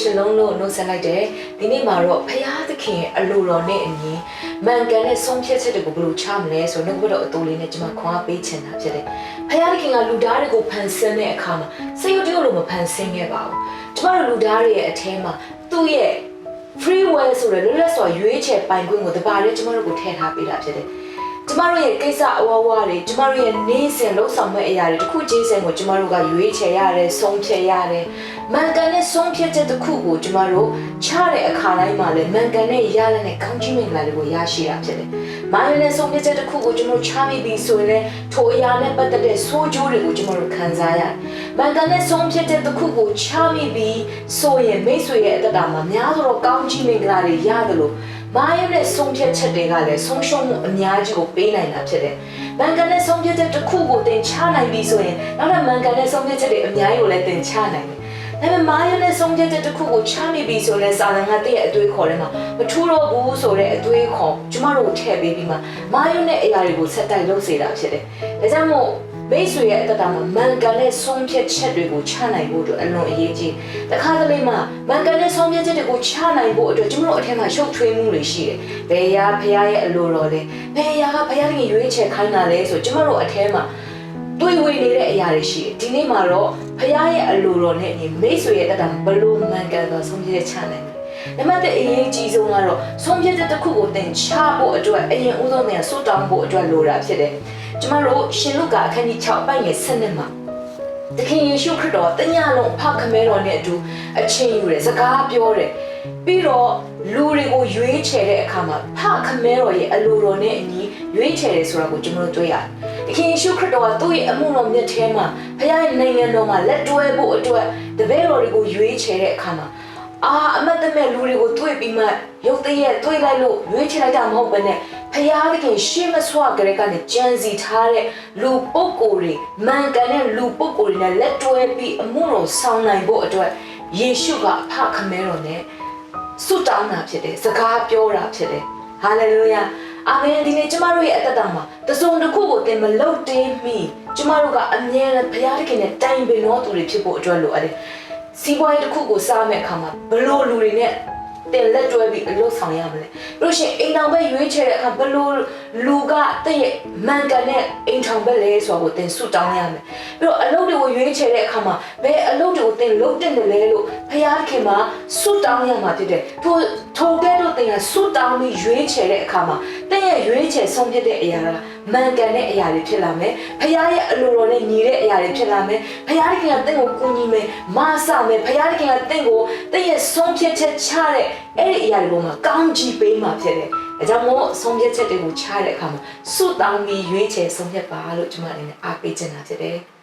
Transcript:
ရှင်လုံးလို့နှုတ်ဆက်လိုက်တယ်ဒီနေ့မှာတော့ဖရာသခင်ရဲ့အလိုတော်နဲ့အညီမှန်ကန်တဲ့ဆုံးဖြတ်ချက်တွေကိုဘယ်လိုချမလဲဆိုတော့နှုတ်ဘတော်အတူလေးနဲ့ကျွန်မခွန်အားပေးချင်တာဖြစ်တယ်ဖရာသခင်ကလူသားတွေကိုဖန်ဆင်းတဲ့အခါမှာစိတ်ရတဲ့လိုမဖန်ဆင်းခဲ့ပါဘူးကျွန်တော်တို့လူသားတွေရဲ့အထဲမှာသူ့ရဲ့ free will ဆိုတဲ့လွတ်လပ်စွာရွေးချယ်ပိုင်ခွင့်ကိုတပါးလေးကျမတို့ကိုထည့်ထားပေးတာဖြစ်တယ်။ ကျမတို့ရဲ့ကိစ္စအဝဝတွေကျမတို့ရဲ့နေ့စဉ်လှုပ်ဆောင်မဲ့အရာတွေတစ်ခုချင်းစီကိုကျမတို့ကရွေးချယ်ရတယ်ဆုံးဖြတ်ရတယ်။မှန်ကန်တဲ့ဆုံးဖြတ်ချက်တစ်ခုကိုကျမတို့ချတဲ့အခါတိုင်းမှာလည်းမှန်ကန်တဲ့ရလဒ်နဲ့ကောင်းချီးမင်္ဂလာတွေကိုရရှိတာဖြစ်တယ်။မိုင်းနဲ့ဆုံးဖြတ်ချက်တစ်ခုကိုကျမတို့ချမိပြီးဆိုရင်လည်းထိုအရာနဲ့ပတ်သက်တဲ့ဆိုးကျိုးတွေကိုကျမတို့ခံစားရတယ်။မှန်ကန်တဲ့ဆုံးဖြတ်ချက်တစ်ခုကိုချမိပြီးဆိုရင်မိတ်ဆွေရဲ့အတ္တတာမှာများစွာသောကောင်းချီးမင်္ဂလာတွေရတယ်လို့ မာယရဲ့ဆုံးဖြတ်ချက်တွေကလည်းဆုံးရှုံးမှုအများကြီးကိုပေးနိုင်တာဖြစ်တယ်။မန်ကန်တဲ့ဆုံးဖြတ်ချက်တစ်ခုကိုသင်ချနိုင်ပြီဆိုရင်နောက်ထပ်မန်ကန်တဲ့ဆုံးဖြတ်ချက်တွေအများကြီးကိုလည်းသင်ချနိုင်တယ်။ဒါပေမဲ့မာယနဲ့ဆုံးဖြတ်ချက်တစ်ခုကိုချမိပြီဆိုရင်စာလန်ကတည့်ရဲ့အသွေးခေါ်ထဲမှာမထူးတော့ဘူးဆိုတဲ့အသွေးခေါ်ကျမတို့ထည့်ပေးပြီးမှမာယနဲ့အရာတွေကိုဆက်တိုက်လုပ်စေတာဖြစ်တယ်။ဒါကြောင့်မို့ မိတ်ဆွေရဲ့အတ္တတာမှာမန်ကန်တဲ့ဆုံးဖြတ်ချက်တွေကိုချနိုင်ဖို့အတွက်အလွန်အရေးကြီး။တခါတလေမှာမန်ကန်တဲ့ဆုံးဖြတ်ချက်တွေကိုချနိုင်ဖို့အတွက်ကျွန်တော်တို့အထက်မှာရှုပ်ထွေးမှုတွေရှိတယ်။ဘယ်ရာဖရားရဲ့အလိုတော်လဲ။ဘယ်ရာကဖရားရဲ့ရွေးချယ်ခိုင်းတာလဲဆိုကျွန်တော်တို့အထက်မှာတွေးဝေနေတဲ့အရာတွေရှိတယ်။ဒီနေ့မှာတော့ဖရားရဲ့အလိုတော်နဲ့အညီမိတ်ဆွေရဲ့အတ္တမှာဘလို့မန်ကန်သောဆုံးဖြတ်ချက်ချနိုင်လဲ။ နံပါတ်1အရေးကြီးဆုံးကတော့ဆုံးဖြတ်ချက်တစ်ခုကိုသင်ချဖို့အတွက်အရင်ဦးဆုံးသင်ဆွတ်တောင်းဖို့အတွက်လိုတာဖြစ်တယ်။ကျမတို့ရှင်လုကာအခန်းကြီး6ပိုက်ငယ်7မှာသခင်ယေရှုခရစ်တော်တညလုံးဖခမဲတော်နဲ့အတူအချင်းယူတယ်စကားပြောတယ်ပြီးတော့လူတွေကိုရွေးချယ်တဲ့အခါမှာဖခမဲတော်ရဲ့အလိုတော်နဲ့အညီရွေးချယ်တယ်ဆိုတာကိုကျွန်တော်တို့တွေ့ရတယ်။သခင်ယေရှုခရစ်တော်ကသူ့ရဲ့အမှုတော်မြတ်ထဲမှာဖခင်ရဲ့နိုင်ငံတော်မှာလက်တွဲဖို့အတွက်တပည့်တော်တွေကိုရွေးချယ်တဲ့အခါမှာ အာအမတ်တမဲ့လူတွေကိုတွေ့ပြီးမှရုပ်တရက်တွေ့လိုက်လို့ရွေးချယ်လိုက်တာမဟုတ်ဘဲနဲ့ဖခင်သခင်ရှေးမဆွကြတဲ့ကနေကြံစီထားတဲ့လူပုဂ္ဂိုလ်တွေမှန်ကန်တဲ့လူပုဂ္ဂိုလ်တွေနဲ့လက်တွဲပြီးအမှုတော်ဆောင်နိုင်ဖို့အတွက်ယေရှုကအဖခမဲတော်နဲ့ဆုတောင်းတာဖြစ်တယ်စကားပြောတာဖြစ်တယ်ဟာလေလုယာအာမင်ဒီနေ့ကျမတို့ရဲ့အသက်တာမှာတစုံတစ်ခုကိုသင်မလုပ်တင်းမိကျမတို့ကအမြဲတမ်းဘုရားသခင်နဲ့တိုင်ပင်တော်သူတွေဖြစ်ဖို့အတွက်လိုအပ်တယ် စီးပွားရေးတစ်ခုကိုစားမဲ့အခါမှာဘလို့လူတွေနဲ့တင်လက်တွဲပြီးအလုပ်ဆောင်ရမလဲပြီးလို့ရှိရင်အိမ်ထောင်ဘက်ရွေးချယ်တဲ့အခါဘလို့လူကတည့်ရဲ့မှန်ကန်တဲ့အိမ်ထောင်ဘက်လဲဆိုတော့တင်ဆုတောင်းရမယ်ပြီးတော့အလုပ်တွေကိုရွေးချယ်တဲ့အခါမှာဘယ်အလုပ်တွေကိုတင်လုပ်တင်တယ်လဲလို့ဖခင်မှာဆုတောင်းရမှာဖြစ်တယ်ထိုထိုကဲ့သို့တင်ကဆုတောင်းပြီးရွေးချယ်တဲ့အခါမှာတင်ရဲ့ရွေးချယ်ဆုံးဖြတ်တဲ့အရာကမှန်ကန်တဲ့အရာတွေဖြစ်လာမယ်ဖခင်ရဲ့အလိုတော်နဲ့ညီတဲ့အရာတွေဖြစ်လာမယ်ဖခင်ကတင့်ကိုကူညီမယ်မဆမယ်ဖခင်ကတင့်ကိုတင့်ရဲ့ဆုံးဖြတ်ချက်ချတဲ့အဲ့ဒီအရာတွေပေါ်မှာကောင်းချီးပေးမှာဖြစ်တယ်အကြောင်းမို့ဆုံးဖြတ်ချက်တွေကိုချတဲ့အခါမှာစွတ်တောင်းပြီးရွေးချယ်ဆုံးဖြတ်ပါလို့ကျွန်မအနေနဲ့အားပေးချင်တာဖြစ်တယ်